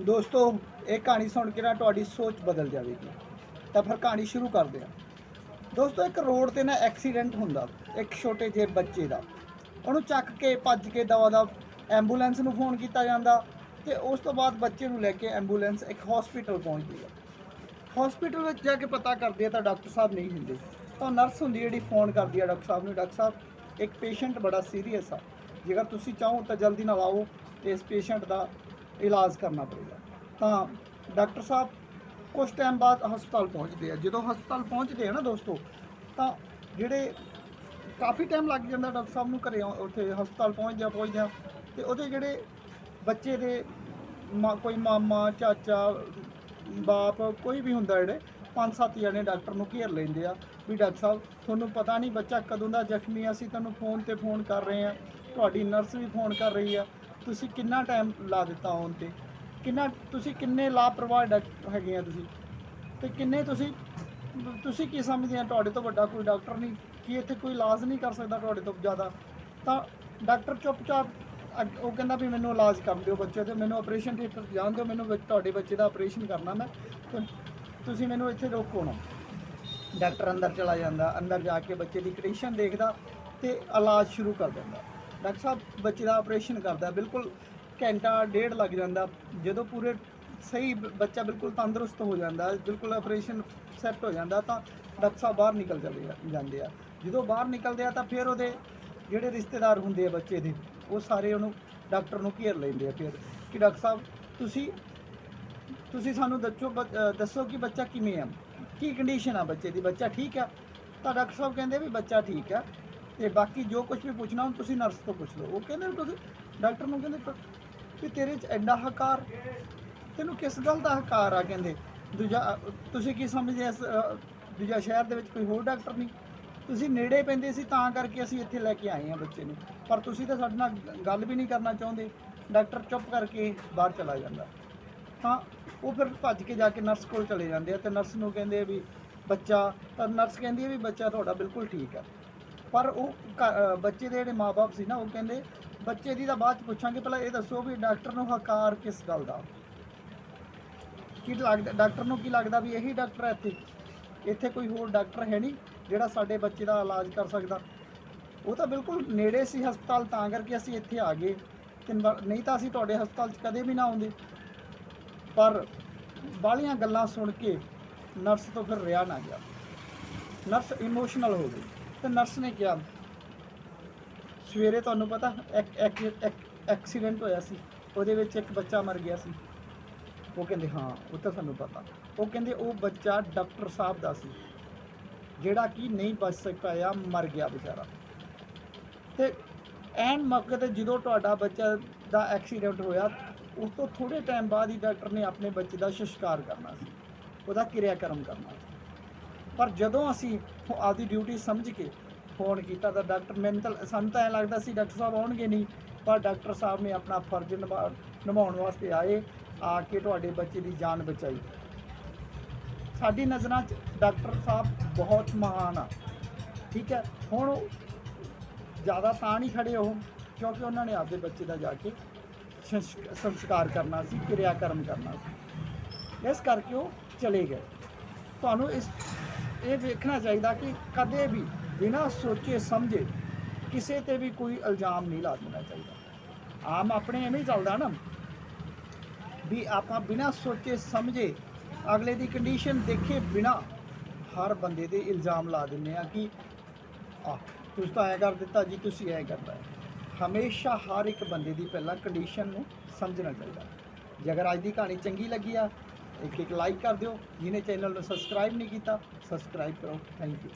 ਦੋਸਤੋ, ਇਹ ਕਹਾਣੀ ਸੁਣ ਕੇ ਨਾ ਤੁਹਾਡੀ ਸੋਚ ਬਦਲ ਜਾਵੇਗੀ। ਤਾਂ ਫਿਰ ਕਹਾਣੀ ਸ਼ੁਰੂ ਕਰਦੇ ਹਾਂ। ਦੋਸਤੋ, ਇੱਕ ਰੋਡ ਤੇ ਨਾ ਐਕਸੀਡੈਂਟ ਹੁੰਦਾ, ਇੱਕ ਛੋਟੇ ਜਿਹੇ ਬੱਚੇ ਦਾ। ਉਹਨੂੰ ਚੱਕ ਕੇ, ਭੱਜ ਕੇ ਦਵਾ ਦਾ ਐਂਬੂਲੈਂਸ ਨੂੰ ਫੋਨ ਕੀਤਾ ਜਾਂਦਾ ਤੇ ਉਸ ਤੋਂ ਬਾਅਦ ਬੱਚੇ ਨੂੰ ਲੈ ਕੇ ਐਂਬੂਲੈਂਸ ਇੱਕ ਹਸਪੀਟਲ ਪਹੁੰਚਦੀ ਹੈ। ਹਸਪੀਟਲ ਵਿੱਚ ਜਾ ਕੇ ਪਤਾ ਕਰਦੇ ਆ ਤਾਂ ਡਾਕਟਰ ਸਾਹਿਬ ਨਹੀਂ ਹੁੰਦੇ। ਤਾਂ ਨਰਸ ਹੁੰਦੀ ਜਿਹੜੀ ਫੋਨ ਕਰਦੀ ਆ ਡਾਕਟਰ ਸਾਹਿਬ ਨੂੰ। ਡਾਕਟਰ ਸਾਹਿਬ, ਇੱਕ ਪੇਸ਼ੈਂਟ ਬੜਾ ਸੀਰੀਅਸ ਆ। ਜੇਕਰ ਤੁਸੀਂ ਚਾਹੋ ਤਾਂ ਜਲਦੀ ਨਾਲ ਆਓ ਤੇ ਇਸ ਪੇਸ਼ੈਂਟ ਦਾ ਇਲਾਜ ਕਰਨਾ ਪਏਗਾ ਤਾਂ ਡਾਕਟਰ ਸਾਹਿਬ ਕੁਝ ਟਾਈਮ ਬਾਅਦ ਹਸਪਤਾਲ ਪਹੁੰਚਦੇ ਆ। ਜਦੋਂ ਹਸਪਤਾਲ ਪਹੁੰਚਦੇ ਆ ਨਾ ਦੋਸਤੋ, ਤਾਂ ਜਿਹੜੇ ਕਾਫੀ ਟਾਈਮ ਲੱਗ ਜਾਂਦਾ ਡਾਕਟਰ ਸਾਹਿਬ ਨੂੰ ਘਰੇ ਆਉ- ਉੱਥੇ ਹਸਪਤਾਲ ਪਹੁੰਚ ਜਾ ਪਹੁੰਚ ਜਾ ਤੇ ਉਹਦੇ ਜਿਹੜੇ ਬੱਚੇ ਦੇ ਮਾ- ਕੋਈ ਮਾਮਾ, ਚਾਚਾ, ਬਾਪ, ਕੋਈ ਵੀ ਹੁੰਦਾ ਜਿਹੜੇ ਪੰਜ ਸੱਤ ਜਣੇ ਡਾਕਟਰ ਨੂੰ ਘੇਰ ਲੈਂਦੇ ਆ ਵੀ ਡਾਕਟਰ ਸਾਹਿਬ, ਤੁਹਾਨੂੰ ਪਤਾ ਨਹੀਂ ਬੱਚਾ ਕਦੋਂ ਦਾ ਜ਼ਖਮੀ ਆ, ਅਸੀਂ ਤੁਹਾਨੂੰ ਫੋਨ ਤੇ ਫੋਨ ਕਰ ਰਹੇ ਆ। ਤੁਹਾਡੀ ਨਰਸ ਵੀ ਫੋਨ ਕਰ ਰਹੀ ਆ। ਤੁਸੀਂ ਕਿੰਨਾ ਟਾਈਮ ਲਾ ਦਿੱਤਾ ਆਉਣ ਤੇ? ਕਿੰਨਾ, ਤੁਸੀਂ ਕਿੰਨੇ ਲਾਪਰਵਾਹ ਡਾਕਟਰ ਹੈਗੇ ਆ ਤੁਸੀਂ? ਤੇ ਕਿੰਨੇ ਤੁਸੀਂ ਤੁਸੀਂ ਕੀ ਸਮਝਦੇ ਆ ਤੁਹਾਡੇ ਤੋਂ ਵੱਡਾ ਕੋਈ ਡਾਕਟਰ ਨਹੀਂ? ਕੀ ਇੱਥੇ ਕੋਈ ਇਲਾਜ ਨਹੀਂ ਕਰ ਸਕਦਾ ਤੁਹਾਡੇ ਤੋਂ ਜ਼ਿਆਦਾ? ਤਾਂ ਡਾਕਟਰ ਚੁੱਪਚਾਪ ਅੱਗ- ਉਹ ਕਹਿੰਦਾ ਵੀ ਮੈਨੂੰ ਇਲਾਜ ਕਰ ਦਿਓ ਬੱਚੇ ਤੇ, ਮੈਨੂੰ ਆਪਰੇਸ਼ਨ ਥੀਏਟਰ ਜਾਣ ਦਿਓ, ਮੈਨੂੰ ਬੱਚ- ਤੁਹਾਡੇ ਬੱਚੇ ਦਾ ਆਪਰੇਸ਼ਨ ਕਰਨਾ ਮੈਂ, ਤੇ ਤੁਸੀਂ ਮੈਨੂੰ ਇੱਥੇ ਰੋਕੋ ਨਾ। ਡਾਕਟਰ ਅੰਦਰ ਚਲਾ ਜਾਂਦਾ, ਅੰਦਰ ਜਾ ਕੇ ਬੱਚੇ ਦੀ ਕੰਡੀਸ਼ਨ ਦੇਖਦਾ ਤੇ ਇਲਾਜ ਸ਼ੁਰੂ ਕਰ ਦਿੰਦਾ। ਡਾਕਟਰ ਸਾਹਿਬ ਬੱਚੇ ਦਾ ਆਪਰੇਸ਼ਨ ਕਰਦਾ, ਬਿਲਕੁਲ ਘੰਟਾ, ਡੇਢ ਲੱਗ ਜਾਂਦਾ। ਜਦੋਂ ਪੂਰੇ ਸਹੀ ਬੱਚਾ ਬਿਲਕੁਲ ਤੰਦਰੁਸਤ ਹੋ ਜਾਂਦਾ, ਬਿਲਕੁਲ ਆਪਰੇਸ਼ਨ ਸੈੱਟ ਹੋ ਜਾਂਦਾ, ਤਾਂ ਡਾਕਟਰ ਸਾਹਿਬ ਬਾਹਰ ਨਿਕਲ ਜਾਂਦੇ ਜਾ- ਜਾਂਦੇ ਆ। ਜਦੋਂ ਬਾਹਰ ਨਿਕਲਦੇ ਆ, ਤਾਂ ਫਿਰ ਉਹਦੇ ਜਿਹੜੇ ਰਿਸ਼ਤੇਦਾਰ ਹੁੰਦੇ ਆ ਬੱਚੇ ਦੇ, ਉਹ ਸਾਰੇ ਉਹਨੂੰ ਡਾਕਟਰ ਨੂੰ ਘੇਰ ਲੈਂਦੇ ਆ ਫਿਰ ਕਿ ਡਾਕਟਰ ਸਾਹਿਬ, ਤੁਸੀਂ ਤੁਸੀਂ ਸਾਨੂੰ ਦੱਸੋ ਬ- ਦੱਸੋ ਕਿ ਬੱਚਾ ਕਿਵੇਂ ਆ? ਕੀ ਕੰਡੀਸ਼ਨ ਆ ਬੱਚੇ ਦੀ? ਬੱਚਾ ਠੀਕ ਆ? ਤਾਂ ਡਾਕਟਰ ਸਾਹਿਬ ਕਹਿੰਦੇ ਵੀ ਬੱਚਾ ਠੀਕ ਆ। ਤੇ ਬਾਕੀ ਜੋ ਕੁਝ ਵੀ ਪੁੱਛਣਾ ਹੁਣ ਤੁਸੀਂ ਨਰਸ ਤੋਂ ਪੁੱਛ ਲਓ। ਉਹ ਕਹਿੰਦੇ ਵੀ ਤੁਸੀਂ, ਡਾਕਟਰ ਨੂੰ ਕਹਿੰਦੇ ਪ- ਵੀ ਤੇਰੇ 'ਚ ਐਡਾ ਹਕਾਰ, ਤੈਨੂੰ ਕਿਸ ਗੱਲ ਦਾ ਹਕਾਰ ਆ ਕਹਿੰਦੇ? ਦੂਜਾ, ਤੁਸੀਂ ਕੀ ਸਮਝਦੇ ਇਸ ਦੂਜਾ ਸ਼ਹਿਰ ਦੇ ਵਿੱਚ ਕੋਈ ਹੋਰ ਡਾਕਟਰ ਨਹੀਂ? ਤੁਸੀਂ ਨੇੜੇ ਪੈਂਦੇ ਸੀ, ਤਾਂ ਕਰਕੇ ਅਸੀਂ ਇੱਥੇ ਲੈ ਕੇ ਆਏ ਹਾਂ ਬੱਚੇ ਨੂੰ। ਪਰ ਤੁਸੀਂ ਤਾਂ ਸਾਡੇ ਨਾਲ ਗੱਲ ਵੀ ਨਹੀਂ ਕਰਨਾ ਚਾਹੁੰਦੇ। ਡਾਕਟਰ ਚੁੱਪ ਕਰਕੇ ਬਾਹਰ ਚਲਾ ਜਾਂਦਾ। ਤਾਂ ਉਹ ਫਿਰ ਭੱਜ ਕੇ ਜਾ ਕੇ ਨਰਸ ਕੋਲ ਚਲੇ ਜਾਂਦੇ ਆ ਤੇ ਨਰਸ ਨੂੰ ਕਹਿੰਦੇ ਵੀ ਬੱਚਾ, ਤਾਂ ਨਰਸ ਕਹਿੰਦੀ ਹੈ ਵੀ ਬੱਚਾ ਤੁਹਾਡਾ ਬਿਲਕੁਲ ਠੀਕ ਹੈ ਪਰ ਉਹ ਘ- ਅ, ਬੱਚੇ ਦੇ ਜਿਹੜੇ ਮਾਪੇ ਸੀ ਨਾ ਉਹ ਕਹਿੰਦੇ ਬੱਚੇ ਦੀ ਤਾਂ ਬਾਅਦ ਚ ਪੁੱਛਾਂਗੇ ਪਹਿਲਾਂ ਇਹ ਦੱਸੋ ਵੀ ਡਾਕਟਰ ਨੂੰ ਹਕਾਰ ਕਿਸ ਗੱਲ ਦਾ? ਕੀ ਲੱਗਦਾ ਡਾਕਟਰ ਨੂੰ ਕੀ ਲੱਗਦਾ ਵੀ ਇਹੀ ਡਾਕਟਰ ਹੈ ਇੱਥੇ? ਇੱਥੇ ਕੋਈ ਹੋਰ ਡਾਕਟਰ ਹੈ ਨਹੀਂ ਜਿਹੜਾ ਸਾਡੇ ਬੱਚੇ ਦਾ ਇਲਾਜ ਕਰ ਸਕਦਾ। ਉਹ ਤਾਂ ਬਿਲਕੁਲ ਨੇੜੇ ਸੀ ਹਸਪਤਾਲ ਤਾਂ ਕਰਕੇ ਅਸੀਂ ਇੱਥੇ ਆ ਗਏ। ਤੇ ਨ- ਨਹੀਂ ਤਾਂ ਅਸੀਂ ਤੁਹਾਡੇ ਹਸਪਤਾਲ 'ਚ ਕਦੇ ਵੀ ਨਾ ਆਉਂਦੇ। ਪਰ ਬਾਹਲੀਆਂ ਗੱਲਾਂ ਸੁਣ ਕੇ ਨਰਸ ਤੋਂ ਫਿਰ ਰਿਹਾ ਨਾ ਗਿਆ। ਨਰਸ ਇਮੋਸ਼ਨਲ ਹੋ ਗਈ। ਤੇ ਨਰਸ ਨੇ ਕਿਹਾ। ਸਵੇਰੇ ਤੁਹਾਨੂੰ ਪਤਾ ਇੱਕ ਇੱਕ ਇੱਕ ਐਕਸੀਡੈਂਟ ਹੋਇਆ ਸੀ। ਉਹਦੇ ਵਿੱਚ ਇੱਕ ਬੱਚਾ ਮਰ ਗਿਆ ਸੀ। ਉਹ ਕਹਿੰਦੇ, ਹਾਂ, ਉਹ ਤਾਂ ਸਾਨੂੰ ਪਤਾ। ਉਹ ਕਹਿੰਦੇ, ਉਹ ਬੱਚਾ ਡਾਕਟਰ ਸਾਹਿਬ ਦਾ ਸੀ। ਜਿਹੜਾ ਕਿ ਨਹੀਂ ਬਚ ਸਕਿਆ ਮਰ ਗਿਆ ਵਿਚਾਰਾ। ਤੇ ਐਨ ਮੌਕੇ ਤੇ ਜਦੋਂ ਤੁਹਾਡਾ ਬੱਚਾ ਦਾ ਐਕਸੀਡੈਂਟ ਹੋਇਆ, ਉਸ ਤੋਂ ਥੋੜੇ ਟਾਈਮ ਬਾਅਦ ਹੀ ਡਾਕਟਰ ਨੇ ਆਪਣੇ ਬੱਚੇ ਦਾ ਸੰਸਕਾਰ ਕਰਨਾ ਸੀ। ਉਹਦਾ ਕਿਰਿਆ ਕਰਮ ਕਰਨਾ ਸੀ। ਪਰ ਜਦੋਂ ਅਸੀਂ ਆਪਦੀ ਡਿਊਟੀ ਸਮਝ ਕੇ ਫੋਨ ਕੀਤਾ ਤਾਂ ਡਾਕਟਰ ਮੈਨੂੰ ਤਾਂ, ਸਾਨੂੰ ਤਾਂ ਐਂ ਲੱਗਦਾ ਸੀ ਡਾਕਟਰ ਸਾਹਿਬ ਆਉਣਗੇ ਨਹੀਂ, ਪਰ ਡਾਕਟਰ ਸਾਹਿਬ ਨੇ ਆਪਣਾ ਫਰਜ਼ ਨਿਭਾ, ਨਿਭਾਉਣ ਵਾਸਤੇ ਆਏ, ਆ ਕੇ ਤੁਹਾਡੇ ਬੱਚੇ ਦੀ ਜਾਨ ਬਚਾਈ। ਸਾਡੀ ਨਜ਼ਰਾਂ 'ਚ ਡਾਕਟਰ ਸਾਹਿਬ ਬਹੁਤ ਮਹਾਨ ਆ, ਠੀਕ ਹੈ? ਹੁਣ ਜ਼ਿਆਦਾ ਤਾਂ ਨਹੀਂ ਖੜੇ ਉਹ, ਕਿਉਂਕਿ ਉਹਨਾਂ ਨੇ ਆਪਦੇ ਬੱਚੇ ਦਾ ਜਾ ਕੇ ਸੰਸ- ਸੰਸਕਾਰ ਕਰਨਾ ਸੀ ਕਿਰਿਆ ਕਰਮ ਕਰਨਾ ਸੀ। ਇਸ ਕਰਕੇ ਉਹ ਚਲੇ ਗਏ। ਤੁਹਾਨੂੰ ਇਸ ਇਹ ਦੇਖਣਾ ਚਾਹੀਦਾ ਕਿ ਕਦੇ ਵੀ ਬਿਨਾਂ ਸੋਚੇ ਸਮਝੇ ਕਿਸੇ ਤੇ ਵੀ ਕੋਈ ਇਲਜ਼ਾਮ ਨਹੀਂ ਲਾ ਦੇਣਾ ਚਾਹੀਦਾ। ਆਮ ਆਪਣੇ ਐਵੇਂ ਚੱਲਦਾ ਨਾ ਵੀ ਆਪਾਂ ਬਿਨਾਂ ਸੋਚੇ ਸਮਝੇ ਅਗਲੇ ਦੀ ਕੰਡੀਸ਼ਨ ਦੇਖੇ ਬਿਨਾ ਹਰ ਬੰਦੇ ਦੇ ਇਲਜ਼ਾਮ ਲਾ ਦਿੰਦੇ ਆ ਕਿ ਆ, ਤੁਸੀਂ ਤਾਂ ਐ ਕਰ ਦਿੱਤਾ ਜੀ, ਤੁਸੀਂ ਐ ਕਰਦਾ ਹਮੇਸ਼ਾ ਹਰ ਇੱਕ ਬੰਦੇ ਦੀ ਪਹਿਲਾਂ ਕੰਡੀਸ਼ਨ ਨੂੰ ਸਮਝਣਾ ਚਾਹੀਦਾ। ਜੇ ਅਗਰ ਅੱਜ ਦੀ ਕਹਾਣੀ ਚੰਗੀ ਲੱਗੀ ਆ ਇੱਕ ਇੱਕ ਲਾਈਕ ਕਰ ਦਿਓ, ਜਿਹਨੇ ਚੈਨਲ ਨੂੰ ਸਬਸਕ੍ਰਾਈਬ ਨਹੀਂ ਕੀਤਾ ਸਬਸਕ੍ਰਾਈਬ ਕਰੋ। Thank you